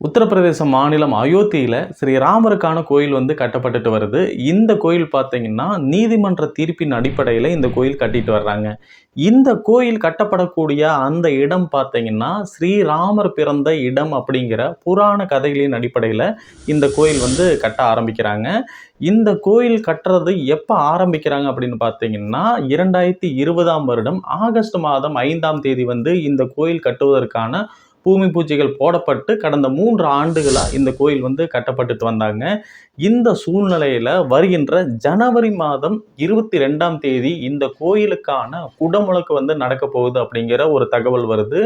உத்தரப்பிரதேச மாநிலம் அயோத்தியில் ஸ்ரீராமருக்கான கோயில் வந்து கட்டப்பட்டுட்டு வருது. இந்த கோயில் பார்த்தீங்கன்னா நீதிமன்ற தீர்ப்பின் அடிப்படையில் இந்த கோயில் கட்டிட்டு வர்றாங்க. இந்த கோயில் கட்டப்படக்கூடிய அந்த இடம் பார்த்தீங்கன்னா ஸ்ரீராமர் பிறந்த இடம் அப்படிங்கிற புராண கதைகளின் அடிப்படையில் இந்த கோயில் வந்து கட்ட ஆரம்பிக்கிறாங்க. இந்த கோயில் கட்டுறது எப்போ ஆரம்பிக்கிறாங்க அப்படின்னு பார்த்தீங்கன்னா இரண்டாயிரத்தி இருபதாம் வருடம் ஆகஸ்ட் மாதம் ஐந்தாம் தேதி வந்து இந்த கோயில் கட்டுவதற்கான பூமி பூஜைகள் போடப்பட்டு கடந்த மூன்று ஆண்டுகளாக இந்த கோயில் வந்து கட்டப்பட்டுட்டு வந்தாங்க. இந்த சூழ்நிலையில் வருகின்ற ஜனவரி மாதம் இருபத்தி ரெண்டாம் தேதி இந்த கோயிலுக்கான குடமுழக்கு வந்து நடக்க போகுது அப்படிங்கிற ஒரு தகவல் வருது.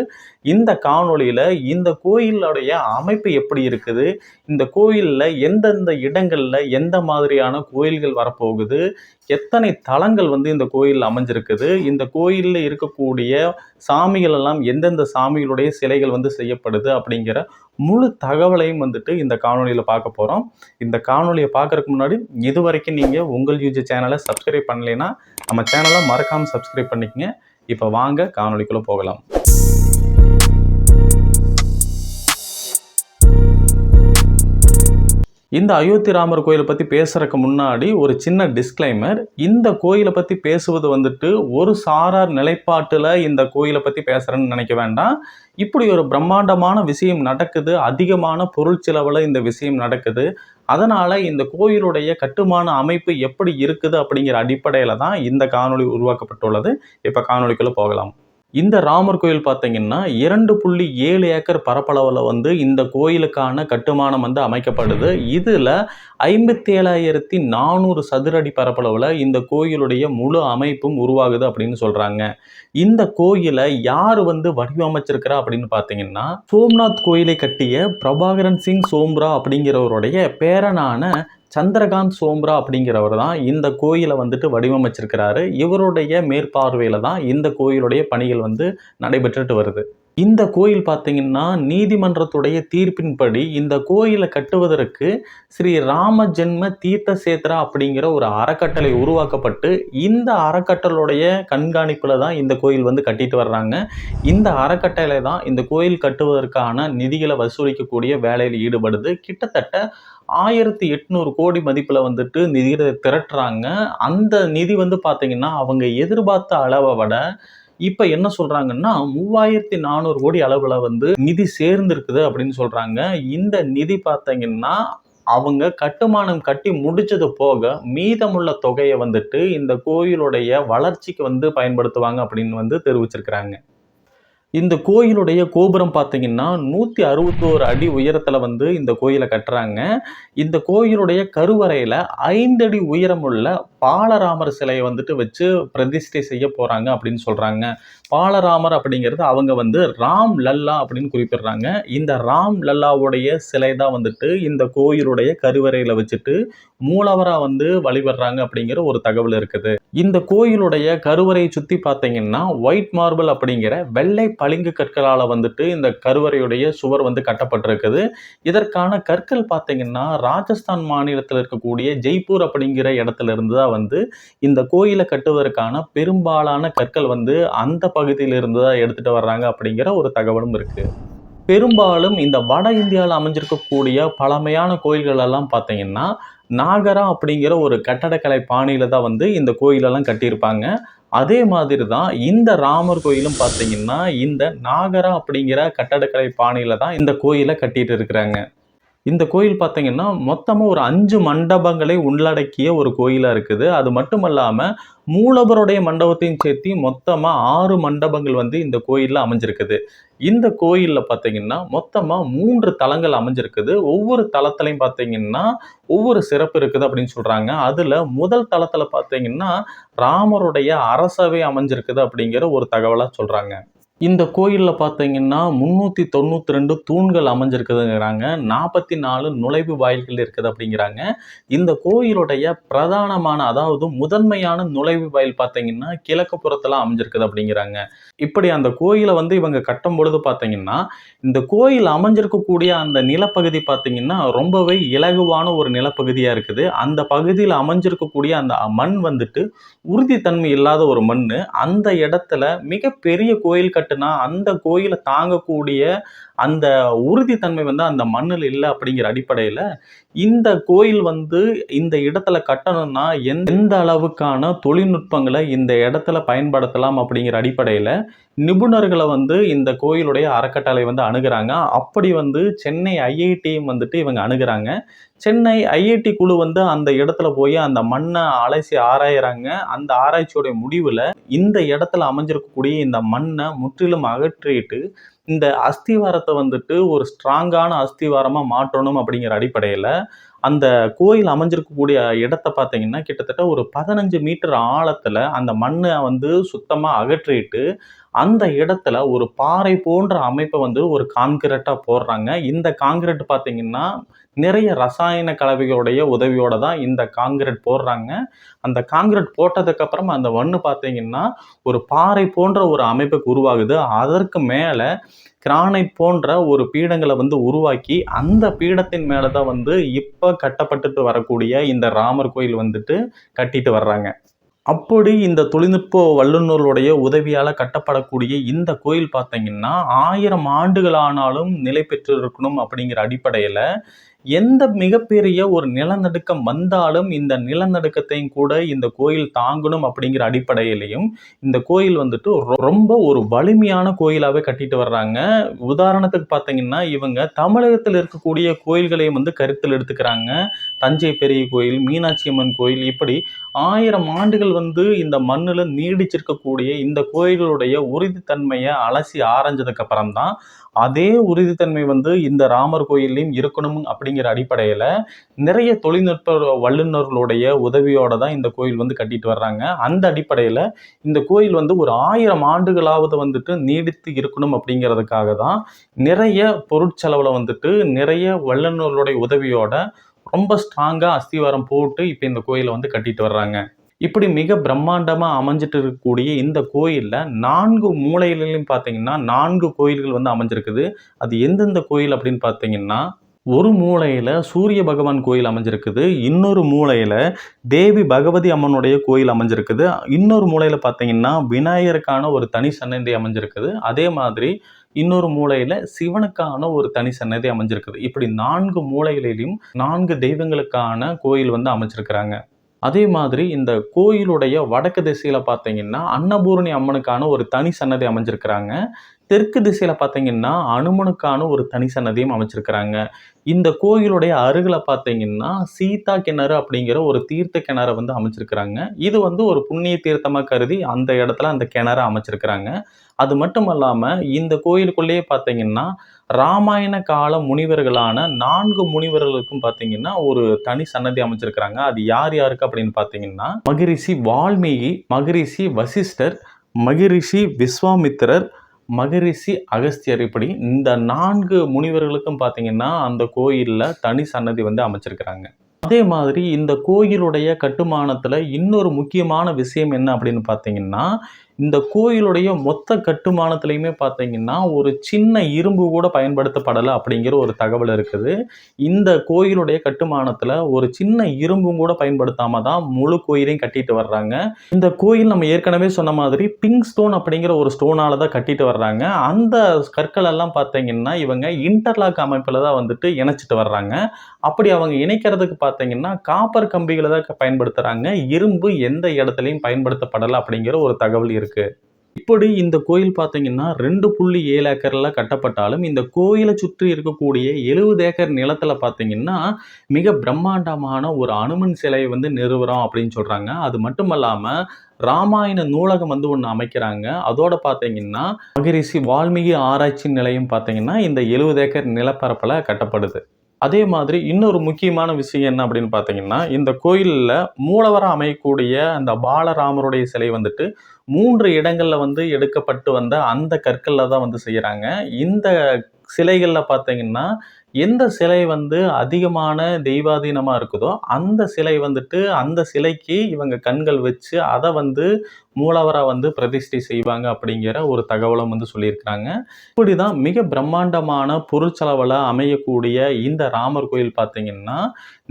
இந்த காணொளியில் இந்த கோயிலுடைய அமைப்பு எப்படி இருக்குது? இந்த கோயிலில் எந்தெந்த இடங்களில் எந்த மாதிரியான கோயில்கள் வரப்போகுது? எத்தனை தலங்கள் வந்து இந்த கோயில் அமைஞ்சிருக்குது? இந்த கோயிலில் இருக்கக்கூடிய சாமிகள் எல்லாம் எந்தெந்த சாமிகளுடைய சிலைகள் வந்து செய்யப்படுது அப்படிங்கிற முழு தகவலையும் வந்துட்டு இந்த காணொலியில் பார்க்க போகிறோம் இந்த காணொலியை பார்க்கறதுக்கு முன்னாடி இது வரைக்கும் நீங்கள் உங்கள் யூஜி சேனலை சப்ஸ்கிரைப் பண்ணலைன்னா நம்ம சேனலை மறக்காமல் சப்ஸ்கிரைப் பண்ணிக்கங்க. இப்போ வாங்க காணொலிக்குள்ளே போகலாம். இந்த அயோத்தி ராமர் கோயிலை பற்றி பேசுறதுக்கு முன்னாடி ஒரு சின்ன டிஸ்க்ளைமர் இந்த கோயிலை பற்றி பேசுவது வந்துட்டு ஒரு சாரார் நிலைப்பாட்டில் இந்த கோயிலை பற்றி பேசுகிறேன்னு நினைக்க வேண்டாம். இப்படி ஒரு பிரம்மாண்டமான விஷயம் நடக்குது அதிகமான பொருள் செலவில் இந்த விஷயம் நடக்குது. அதனால் இந்த கோயிலுடைய கட்டுமான அமைப்பு எப்படி இருக்குது அப்படிங்கிற அடிப்படையில் தான் இந்த காணொளி உருவாக்கப்பட்டுள்ளது. இப்போ காணொலிக்குள்ளே போகலாம். இந்த ராமர் கோயில் பார்த்தீங்கன்னா இரண்டு புள்ளி ஏழு ஏக்கர் பரப்பளவில் வந்து இந்த கோயிலுக்கான கட்டுமானம் வந்து அமைக்கப்படுது. இதில் ஐம்பத்தி ஏழாயிரத்தி நானூறு சதுரடி பரப்பளவில் இந்த கோயிலுடைய முழு அமைப்பும் உருவாகுது அப்படின்னு சொல்கிறாங்க இந்த கோயிலை யார் வந்து வடிவமைச்சிருக்கிறா அப்படின்னு பார்த்தீங்கன்னா சோம்நாத் கோயிலை கட்டிய பிரபாகரன் சிங் சோம்ரா அப்படிங்கிறவருடைய பேரனான சந்திரகாந்த் சோம்ரா அப்படிங்கிறவர் தான் இந்த கோயிலை வந்துட்டு வடிவமைச்சிருக்கிறாரு. இவருடைய மேற்பார்வையில் தான் இந்த கோயிலுடைய பணிகள் வந்து நடைபெற்றுட்டு வருது. இந்த கோயில் பார்த்தீங்கன்னா நீதிமன்றத்துடைய தீர்ப்பின்படி இந்த கோயிலை கட்டுவதற்கு ஸ்ரீ ராம ஜென்ம தீர்த்த சேத்ரா அப்படிங்கிற ஒரு அறக்கட்டளை உருவாக்கப்பட்டு இந்த அறக்கட்டளுடைய கண்காணிப்பில் தான் இந்த கோயில் வந்து கட்டிட்டு வர்றாங்க. இந்த அறக்கட்டளை தான் இந்த கோயில் கட்டுவதற்கான நிதிகளை வசூலிக்கக்கூடிய வேலையில் ஈடுபடுது. கிட்டத்தட்ட ஆயிரத்தி எட்நூறு கோடி மதிப்பில் வந்துட்டு நிதியை திரட்டுறாங்க. அந்த நிதி வந்து பார்த்தீங்கன்னா அவங்க எதிர்பார்த்த அளவை விட இப்போ என்ன சொல்கிறாங்கன்னா மூவாயிரத்தி நானூறு கோடி அளவில் வந்து நிதி சேர்ந்துருக்குது அப்படின்னு சொல்கிறாங்க இந்த நிதி பார்த்தீங்கன்னா அவங்க கட்டுமானம் கட்டி முடிச்சது போக மீதமுள்ள தொகையை வந்துட்டு இந்த கோயிலுடைய வளர்ச்சிக்கு வந்து பயன்படுத்துவாங்க அப்படின்னு வந்து தெரிவிச்சிருக்கிறாங்க. இந்த கோயிலுடைய கோபுரம் பார்த்தீங்கன்னா நூற்றி அறுபத்தோரு அடி உயரத்தில் வந்து இந்த கோயிலை கட்டுறாங்க. இந்த கோயிலுடைய கருவறையில் ஐந்தடி உயரமுள்ள பாலராமர் சிலையை வந்துட்டு வச்சு பிரதிஷ்டை செய்ய போகிறாங்க அப்படின்னு சொல்கிறாங்க பாலராமர் அப்படிங்கிறது அவங்க வந்து ராம் லல்லா அப்படின்னு குறிப்பிடுறாங்க. இந்த ராம் லல்லாவுடைய சிலை தான் வந்துட்டு இந்த கோயிலுடைய கருவறையில் வச்சுட்டு மூலவராக வந்து வழிபடுறாங்க அப்படிங்கிற ஒரு தகவல் இருக்குது. இந்த கோயிலுடைய கருவறையை சுற்றி பார்த்தீங்கன்னா ஒயிட் மார்பிள் அப்படிங்கிற வெள்ளை பளிங்கு கற்களால் வந்துட்டு இந்த கருவறையுடைய சுவர் வந்து கட்டப்பட்டிருக்குது. இதற்கான கற்கள் பார்த்தீங்கன்னா ராஜஸ்தான் மாநிலத்தில் இருக்கக்கூடிய ஜெய்ப்பூர் அப்படிங்கிற இடத்துல இருந்து தான் வந்து இந்த கோயிலை கட்டுவதற்கான பெரும்பாலான கற்கள் வந்து அந்த பகுதியிலிருந்து தான் எடுத்துகிட்டு வர்றாங்க அப்படிங்கிற ஒரு தகவலும் இருக்குது பெரும்பாலும் இந்த வட இந்தியாவில் அமைஞ்சிருக்கக்கூடிய பழமையான கோயில்கள் எல்லாம் பார்த்தீங்கன்னா நாகரா அப்படிங்கிற ஒரு கட்டடக்கலை பாணியில் தான் வந்து இந்த கோயிலெல்லாம் கட்டியிருப்பாங்க. அதே மாதிரி தான் இந்த ராமர் கோயிலும் பார்த்தீங்கன்னா இந்த நாகரா அப்படிங்கிற கட்டடக்கலை பாணியில் தான் இந்த கோயிலை கட்டிட்டு இருக்கிறாங்க. இந்த கோயில் பார்த்தீங்கன்னா மொத்தமாக ஒரு அஞ்சு மண்டபங்களை உள்ளடக்கிய ஒரு கோயிலாக இருக்குது. அது மட்டும் இல்லாமல் மூலவருடைய மண்டபத்தையும் சேர்த்து மொத்தமாக ஆறு மண்டபங்கள் வந்து இந்த கோயிலில் அமைஞ்சிருக்குது. இந்த கோயிலில் பார்த்தீங்கன்னா மொத்தமாக மூன்று தலங்கள் அமைஞ்சிருக்குது. ஒவ்வொரு தலத்துலையும் பார்த்தீங்கன்னா ஒவ்வொரு சிறப்பு இருக்குது அப்படின்னு சொல்கிறாங்க அதில் முதல் தளத்தில் பார்த்தீங்கன்னா ராமருடைய அரசவை அமைஞ்சிருக்குது அப்படிங்கிற ஒரு தகவலாக சொல்கிறாங்க இந்த கோயிலில் பார்த்தீங்கன்னா முந்நூற்றி தொண்ணூற்றி ரெண்டு தூண்கள் அமைஞ்சிருக்குதுங்கிறாங்க. நாற்பத்தி நாலு நுழைவு வாயில்கள் இருக்குது அப்படிங்கிறாங்க. இந்த கோயிலுடைய பிரதானமான அதாவது முதன்மையான நுழைவு வாயில் பார்த்தீங்கன்னா கிழக்கு புறத்தில் அமைஞ்சிருக்குது அப்படிங்கிறாங்க. இப்படி அந்த கோயிலை வந்து இவங்க கட்டும் பொழுது பார்த்தீங்கன்னா இந்த கோயில் அமைஞ்சிருக்கக்கூடிய அந்த நிலப்பகுதி பார்த்தீங்கன்னா ரொம்பவே இலகுவான ஒரு நிலப்பகுதியாக இருக்குது. அந்த பகுதியில் அமைஞ்சிருக்கக்கூடிய அந்த மண் வந்துட்டு உறுதித்தன்மை இல்லாத ஒரு மண் அந்த இடத்துல மிகப்பெரிய கோயில் கட்டுனா அந்த கோயிலை தாங்கக்கூடிய அந்த உறுதித்தன்மை வந்து அந்த மண்ணில் இல்லை அப்படிங்கிற அடிப்படையில் இந்த கோயில் வந்து இந்த இடத்துல கட்டணும்னா எந்த அளவுக்கான தொழில்நுட்பங்களை இந்த இடத்துல பயன்படுத்தலாம் அப்படிங்கிற அடிப்படையில் நிபுணர்களை வந்து இந்த கோயிலுடைய அறக்கட்டளை வந்து அணுகிறாங்க. அப்படி வந்து சென்னை ஐஐடியும் வந்துட்டு இவங்க அணுகிறாங்க. சென்னை ஐஐடி குழு வந்து அந்த இடத்துல போய் அந்த மண்ணை அலசி ஆராயிறாங்க. அந்த ஆராய்ச்சியோடைய முடிவில் இந்த இடத்துல அமைஞ்சிருக்கக்கூடிய இந்த மண்ணை முற்றிலும் அகற்றிட்டு இந்த அஸ்திவாரத்தை வந்துட்டு ஒரு ஸ்ட்ராங்கான அஸ்திவாரமாக மாற்றணும் அப்படிங்கிற அடிப்படையில் அந்த கோயில் அமைஞ்சிருக்கக்கூடிய இடத்த பார்த்தீங்கன்னா கிட்டத்தட்ட ஒரு பதினஞ்சு மீட்டர் ஆழத்தில் அந்த மண்ணை வந்து சுத்தமாக அகற்றிட்டு அந்த இடத்துல ஒரு பாறை போன்ற அமைப்பை வந்து ஒரு கான்கிரீட்டாக போடுறாங்க. இந்த கான்கிரீட் பார்த்தீங்கன்னா நிறைய ரசாயன கலவைகளுடைய உதவியோட தான் இந்த காங்கிரீட் போடுறாங்க. அந்த காங்கிரீட் போட்டதுக்கப்புறம் அந்த மண்ணு பார்த்தீங்கன்னா ஒரு பாறை போன்ற ஒரு அமைப்புக்கு உருவாகுது. அதற்கு மேலே கிரானை போன்ற ஒரு பீடங்களை வந்து உருவாக்கி அந்த பீடத்தின் மேலே தான் வந்து இப்போ கட்டப்பட்டுட்டு வரக்கூடிய இந்த ராமர் கோயில் வந்துட்டு கட்டிட்டு வர்றாங்க. அப்படி இந்த தொழில்நுட்ப வல்லுநர்களுடைய உதவியால் கட்டப்படக்கூடிய இந்த கோயில் பார்த்தீங்கன்னா ஆயிரம் ஆண்டுகள் ஆனாலும் நிலை பெற்று இருக்கணும் அப்படிங்கிற அடிப்படையில் எந்த மிகப்பெரிய ஒரு நிலநடுக்கம் வந்தாலும் இந்த நிலநடுக்கத்தையும் கூட இந்த கோயில் தாங்கணும் அப்படிங்கிற அடிப்படையிலையும் இந்த கோயில் வந்துட்டு ரொம்ப ஒரு வலிமையான கோயிலாகவே கட்டிட்டு வர்றாங்க. உதாரணத்துக்கு பார்த்தீங்கன்னா இவங்க தமிழகத்தில் இருக்கக்கூடிய கோயில்களையும் வந்து கருத்தில் எடுத்துக்கிறாங்க. தஞ்சை பெரிய கோயில் மீனாட்சி அம்மன் கோயில் இப்படி ஆயிரம் ஆண்டுகள் வந்து இந்த மண்ணில் நீடிச்சிருக்கக்கூடிய இந்த கோயில்களுடைய உறுதித்தன்மையை அலசி ஆராய்ஞ்சதுக்கப்புறம் தான் அதே உறுதித்தன்மை வந்து இந்த ராமர் கோயில்லையும் இருக்கணும் அப்படிங்கிற அடிப்படையில் நிறைய தொழில்நுட்ப வல்லுநர்களுடைய உதவியோட தான் இந்த கோயில் வந்து கட்டிட்டு வர்றாங்க. அந்த அடிப்படையில் இந்த கோயில் வந்து ஒரு ஆயிரம் ஆண்டுகளாவது வந்துட்டு நீடித்து இருக்கணும் அப்படிங்கிறதுக்காக தான் நிறைய பொருட்செலவில் வந்துட்டு நிறைய வல்லுநர்களுடைய உதவியோட ரொம்ப ஸ்ட்ராங்காக அஸ்திவாரம் போட்டு இப்போ இந்த கோயிலை வந்து கட்டிட்டு வர்றாங்க. இப்படி மிக பிரம்மாண்டமாக அமைஞ்சிட்டு இருக்கக்கூடிய இந்த கோயிலில் நான்கு மூலையிலையும் பார்த்தீங்கன்னா நான்கு கோயில்கள் வந்து அமைஞ்சிருக்குது. அது எந்தெந்த கோயில் அப்படின்னு பார்த்தீங்கன்னா ஒரு மூலையில் சூரிய பகவான் கோயில் அமைஞ்சிருக்குது. இன்னொரு மூலையில் தேவி பகவதி அம்மனுடைய கோயில் அமைஞ்சிருக்குது. இன்னொரு மூலையில் பார்த்தீங்கன்னா விநாயகருக்கான ஒரு தனி சன்னதி அமைஞ்சிருக்குது. அதே மாதிரி இன்னொரு மூலையில் சிவனுக்கான ஒரு தனி சன்னதி அமைஞ்சிருக்குது. இப்படி நான்கு மூலைகளிலும் நான்கு தெய்வங்களுக்கான கோயில் வந்து அமைச்சிருக்கிறாங்க. அதே மாதிரி இந்த கோயிலுடைய வடக்கு திசையில் பார்த்தீங்கன்னா அன்னபூரணி அம்மனுக்கான ஒரு தனி சன்னதி அமைஞ்சிருக்கிறாங்க. தெற்கு திசையில் பார்த்தீங்கன்னா அனுமனுக்கான ஒரு தனி சன்னதியும் அமைச்சிருக்கிறாங்க. இந்த கோயிலுடைய அருகில் பார்த்தீங்கன்னா சீதா கிணறு அப்படிங்கிற ஒரு தீர்த்த கிணறு வந்து அமைச்சிருக்கிறாங்க. இது வந்து ஒரு புண்ணிய தீர்த்தமாக கருதி அந்த இடத்துல அந்த கிணறு அமைச்சிருக்கிறாங்க. அது மட்டும் இல்லாமல் இந்த கோயிலுக்குள்ளேயே பார்த்தீங்கன்னா ராமாயண கால முனிவர்களான நான்கு முனிவர்களுக்கும் பார்த்தீங்கன்னா ஒரு தனி சன்னதி அமைச்சிருக்கிறாங்க. அது யார் யாருக்கு அப்படின்னு பார்த்தீங்கன்னா மகரிஷி வால்மீகி மகிரிஷி வசிஷ்டர் மகிரிஷி விஸ்வாமித்திரர் மகரிஷி அகஸ்தியர் இப்படி இந்த நான்கு முனிவர்களுக்கும் பார்த்தீங்கன்னா அந்த கோயிலில் தனி சன்னதி வந்து அமைச்சிருக்கிறாங்க. அதே மாதிரி இந்த கோயிலுடைய கட்டுமானத்தில் இன்னொரு முக்கியமான விஷயம் என்ன அப்படின்னு பார்த்தீங்கன்னா இந்த கோயிலுடைய மொத்த கட்டுமானத்துலையுமே பார்த்தீங்கன்னா ஒரு சின்ன இரும்பு கூட பயன்படுத்தப்படலை அப்படிங்கிற ஒரு தகவல் இருக்குது. இந்த கோயிலுடைய கட்டுமானத்தில் ஒரு சின்ன இரும்பும் கூட பயன்படுத்தாமல் தான் முழு கோயிலையும் கட்டிட்டு வர்றாங்க. இந்த கோயில் நம்ம ஏற்கனவே சொன்ன மாதிரி பிங்க் ஸ்டோன் அப்படிங்கிற ஒரு ஸ்டோனால தான் கட்டிட்டு வர்றாங்க. அந்த கற்கள் எல்லாம் பார்த்தீங்கன்னா இவங்க இன்டர்லாக் அமைப்பில் தான் வந்துட்டு இணைச்சிட்டு வர்றாங்க. அப்படி அவங்க இணைக்கிறதுக்கு பார்த்தீங்கன்னா காப்பர் கம்பிகளை தான் பயன்படுத்துகிறாங்க இரும்பு எந்த இடத்துலையும் பயன்படுத்தப்படலை அப்படிங்கிற ஒரு தகவல் இருக்குது இருக்கு. இப்படி இந்த கோயில் பார்த்தீங்கன்னா ரெண்டு புள்ளி ஏழு ஏக்கர்ல கட்டப்பட்டாலும் இந்த கோயிலை சுற்றி இருக்கக்கூடிய எழுபது ஏக்கர் நிலத்துல பார்த்தீங்கன்னா மிக பிரம்மாண்டமான ஒரு அனுமன் சிலையை வந்து நிறுவுறோம் அப்படின்னு சொல்றாங்க. அது மட்டும் இல்லாம ராமாயண நூலகம் வந்து ஒன்று அமைக்கிறாங்க. அதோட பார்த்தீங்கன்னா மகரிஷி வால்மீகி ஆராய்ச்சி நிலையம் பார்த்தீங்கன்னா இந்த எழுபது ஏக்கர் நிலப்பரப்பில் கட்டப்படுது. அதே மாதிரி இன்னொரு முக்கியமான விஷயம் என்ன அப்படின்னு பார்த்தீங்கன்னா இந்த கோயிலில் மூலவரம் அமையக்கூடிய அந்த பாலராமருடைய சிலை வந்துட்டு மூன்று இடங்களில் வந்து எடுக்கப்பட்டு வந்த அந்த கற்களில் தான் வந்து செய்கிறாங்க இந்த சிலைகளில் பார்த்தீங்கன்னா எந்த சிலை வந்து அதிகமான தெய்வாதீனமாக இருக்குதோ அந்த சிலை வந்துட்டு அந்த சிலைக்கு இவங்க கண்கள் வச்சு அதை வந்து மூலவராக வந்து பிரதிஷ்டை செய்வாங்க அப்படிங்கிற ஒரு தகவலும் வந்து சொல்லியிருக்கிறாங்க. இப்படி தான் மிக பிரம்மாண்டமான பொருட்செலவில் அமையக்கூடிய இந்த ராமர் கோயில் பார்த்தீங்கன்னா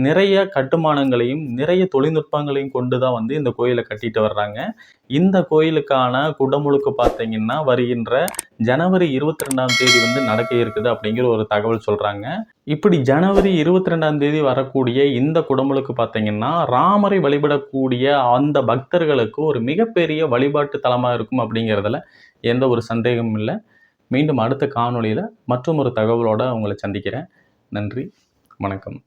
நிறைய கட்டுமானங்களையும் நிறைய தொழில்நுட்பங்களையும் கொண்டு தான் வந்து இந்த கோயிலை கட்டிட்டு வர்றாங்க. இந்த கோயிலுக்கான குடமுழுக்கு பார்த்தீங்கன்னா வருகின்ற ஜனவரி இருபத்தி ரெண்டாம் தேதி வந்து நடக்க இருக்குது அப்படிங்கிற ஒரு தகவல் சொல்கிறாங்க இப்படி ஜனவரி இருபத்தி ரெண்டாம் தேதி வரக்கூடிய இந்த குடமுழுக்கு பார்த்தீங்கன்னா ராமரை வழிபடக்கூடிய அந்த பக்தர்களுக்கு ஒரு மிகப்பெரிய வழிபாட்டு தலமாக இருக்கும் அப்படிங்கிறதுல எந்த ஒரு சந்தேகமும் இல்லை. மீண்டும் அடுத்த காணொளியில் மற்றும் ஒரு தகவலோடு உங்களை சந்திக்கிறேன். நன்றி வணக்கம்.